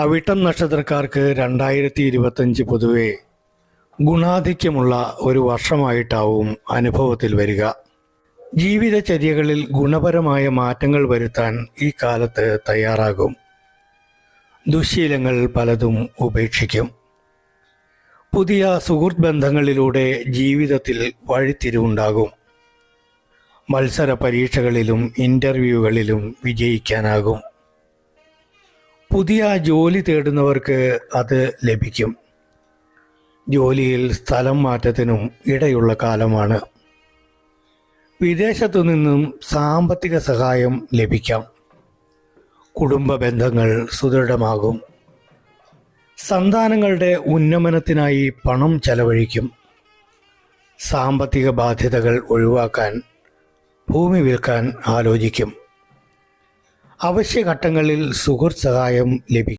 അവിട്ടം നക്ഷത്രക്കാർക്ക് രണ്ടായിരത്തി ഇരുപത്തഞ്ച് പൊതുവെ ഗുണാധിക്യമുള്ള ഒരു വർഷമായിട്ടാവും അനുഭവത്തിൽ വരിക. ജീവിതചര്യകളിൽ ഗുണപരമായ മാറ്റങ്ങൾ വരുത്താൻ ഈ കാലത്ത് തയ്യാറാകും. ദുശ്ശീലങ്ങൾ പലതും ഉപേക്ഷിക്കും. പുതിയ സുഹൃത്ത് ബന്ധങ്ങളിലൂടെ ജീവിതത്തിൽ വഴിത്തിരിവുണ്ടാകും. മത്സര പരീക്ഷകളിലും ഇന്റർവ്യൂകളിലും വിജയിക്കാനാകും. പുതിയ ജോലി തേടുന്നവർക്ക് അത് ലഭിക്കും. ജോലിയിൽ സ്ഥലം മാറ്റത്തിനും ഇടയുള്ള കാലമാണ്. വിദേശത്തു നിന്നും സാമ്പത്തിക സഹായം ലഭിക്കാം. കുടുംബ ബന്ധങ്ങൾ സുദൃഢമാകും. സന്താനങ്ങളുടെ ഉന്നമനത്തിനായി പണം ചെലവഴിക്കും. സാമ്പത്തിക ബാധ്യതകൾ ഒഴിവാക്കാൻ ഭൂമി വിൽക്കാൻ ആലോചിക്കും. അവശ്യഘട്ടങ്ങളിൽ സുഹൃത്ത് സഹായം ലഭിക്കും.